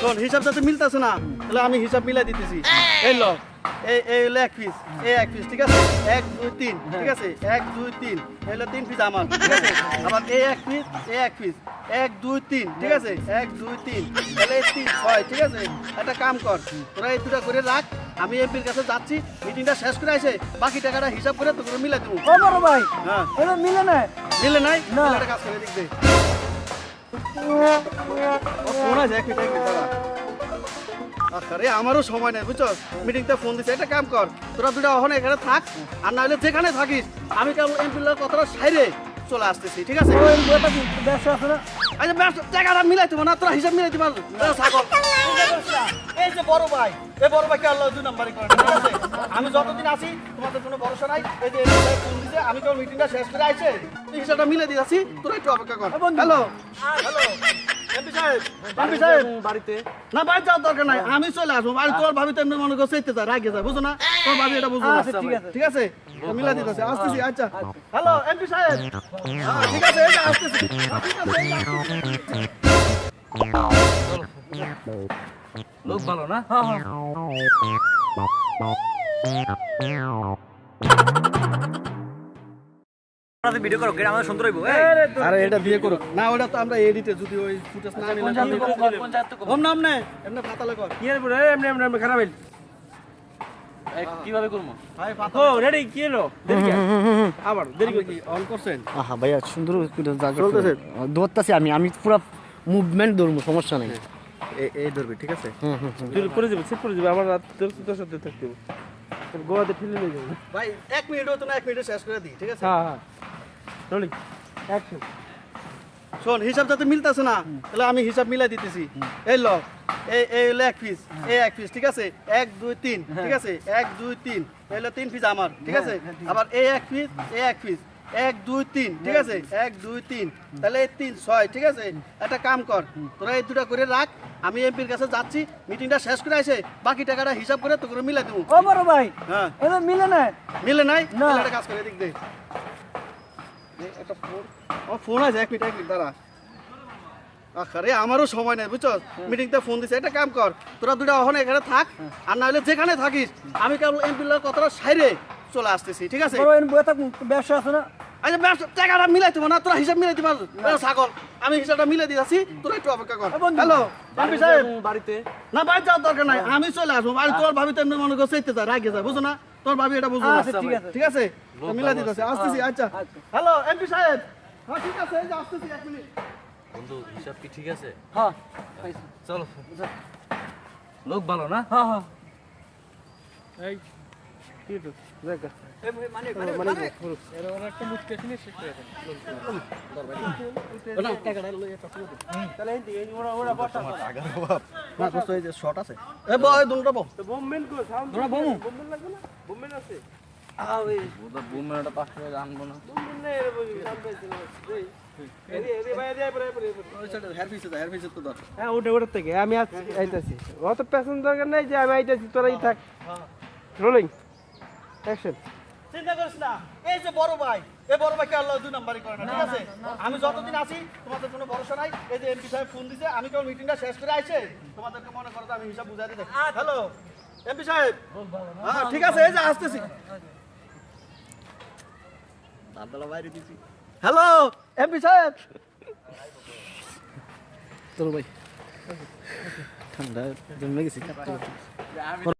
শোন হিসাব যাতে মিলতেছে না। তাহলে আমি হিসাব মিলাই দিতেছি। এই ল এই এই হলো এক পিস এই এক পিস ঠিক আছে? এক দুই তিন ঠিক আছে? এক দুই তিন এই হলো তিন পিস আমার ঠিক আছে? আবার এই এক পিস এই এক পিস এক দুই তিন ঠিক আছে? এক দুই তিন তাহলে এই তিন ছয় ঠিক আছে? একটা কাম কর তোরা এই দুটা করে রাখ আমি এমপির কাছে যাচ্ছি মিটিংটা শেষ করে আসে বাকি টাকাটা হিসাব করে তোকে মিলাই দেবো। বড় ভাই হ্যাঁ। এটা মিলে না। মিলে নাই? না। একটা কাজ করে দেখবে। ও ফোন আছে আরে আমারও সময় নেই বুঝছ? মিটিংতে ফোন দিছে। একটা কাম কর তোরা দুটা ওখানে এখানে থাক আর না হলে যেখানে থাকিস আমি কেবল এমপি লোক কথাটা সাইরে চলে আসতেছি ঠিক আছে? না? আচ্ছা ব্যবসা জায়গাটা মিলাই দেবো না তোরা হিসাব মিলাই দিবা। ছাগল এই যে বড় ভাই এই বড় ভাইকে আল্লাহ দুই নাম্বারই করে ঠিক আছে? আমি যতদিন আছি তোমাদের কোনো ভরসা নাই। এই যে ফোন দিছে আমি কেবল মিটিংটা শেষ করে আইছে। হিসাবটা মিলাই দিয়েছি তোরা একটু অপেক্ষা কর। হ্যালো হ্যালো বাড়িতে না বাইরে যাওয়ার দরকার নাই আমি চলে আসব। তোর ভাবি তো মনে করছে চেতে যায় রাগে যায় বুঝো না? তোর ভাবি এটা বুঝো আচ্ছা, ঠিক আছে। ঠিক আছে? মিলাই দিতেছে আসতেছি আচ্ছা। হ্যালো এমপি সাহেব। হ্যাঁ, ঠিক আছে এই আসতেছি। লোক ভালো না? হ্যাঁ হ্যাঁ। আপনাদের ভিডিও করো আমাদের সুন্দর হইব আরে এটা বিয়ে করো না ওটা তো আমরা এডিটে যদি ওই ফুটেজ না নিলে ওম নাম নে এমনি পাতালে কর। কি এর বড় এমনি এমনি এমনি খারাপ হইল। কীভাবে করব? ভাই ও পাতা রেডি কি? এলো আবার দেরি কি অন করছেন? আহা ভাইয়া সুন্দর চলতেছে? দৌড়তাছি আমি আমি পুরো মুভমেন্ট দৌড়বো সমস্যা নেই। এই এই ধরবি ঠিক আছে? হুম হুম হুম। তুই করে যাবে সেট করে যাবে আমার রাত তোর সাথে থাকতে গোয়াতে ঠেলে নিয়ে যাবে। ভাই এক মিনিট হতো না এক মিনিটে শেষ করে দিই ঠিক আছে? হ্যাঁ হ্যাঁ। রোলিং অ্যাকশন শোন হিসাব যাতে মিলতেছে না। তাহলে আমি হিসাব মিলাই দিতেছি। এই ল এই এই হলো এক পিস এই এক পিস ঠিক আছে? এক দুই তিন ঠিক আছে? এক দুই তিন এই হলো তিন পিস আমার ঠিক আছে? আবার এই এক পিস এই এক পিস এক দুই তিন ঠিক আছে? এক দুই তিন। তাহলে এই তিন ছয় ঠিক আছে? একটা কাম কর তোরা এই দুটা করে রাখ আমি এমপির কাছে যাচ্ছি মিটিংটা শেষ করে আসে বাকি টাকাটা হিসাব করে তোকে মিলাই দেবো। ও বড় ভাই হ্যাঁ। এটা মিলে না মিলে নাই? কাজ করে দিক দে দে, একটা ফোন। আমার ফোন আছে এক মিনিট এক মিনিট দাঁড়া। আরে আমারও সময় নেই বুঝছ? মিটিংতে ফোন দিছে একটা কাম কর। তোরা দুটা ওখানে এখানে থাক আর না হলে যেখানে থাকিস আমি কেবল এমপি লোক কথাটা সাইরে চলে আসতেছি ঠিক আছে? ব্যবসা আছে না? আচ্ছা ব্যবসা টাকাটা মিলাই দেবো না তোরা হিসাব মিলাই দিবা। ছাগল আমি হিসাবটা মিলাই দিয়েছি তোরা একটু অপেক্ষা কর। হ্যালো? এমপি সাহেব। বাড়িতে। না বাইরে যাওয়ার দরকার নাই আমি চলে আসব। আর তোর ভাবি তো এমনি মনে করছে চেতে যায় রাগে যায় বুঝো না? তোর ভাবি এটা বুঝো না আচ্ছা, ঠিক আছে। ঠিক আছে? মিলাই দিতেছে আসতেছি আচ্ছা। হ্যালো এমপি সাহেব। হ্যাঁ ঠিক আছে এই যে আসতেছি এক মিনিট। বন্ধু হিসাব কি ঠিক আছে? হ্যাঁ চলো। লোক ভালো না? হ্যাঁ হ্যাঁ। এই আমি আজ আইতাছি। অত পেছন দরকার নেই যে আমি আইতাছি তোরাই থাক। রোলিং অ্যাকশন চিন্তা করিস না। এই যে বড় ভাই এই বড় ভাইকে আল্লাহ দুই নাম্বারই করে না ঠিক আছে? আমি যতদিন আছি তোমাদের কোনো ভরসা নাই। এই যে এমপি সাহেব ফোন দিছে আমি কেবল মিটিংটা শেষ করে আইছে তোমাদেরকে মনে করো আমি হিসাব বুঝাই দিতে। হ্যালো এমপি সাহেব? হ্যাঁ ঠিক আছে এই যে আসতেছি। দাদলা বাইরে দিছি। হ্যালো এমপি সাহেব? চলো ভাই। ঠান্ডা জমে গেছি।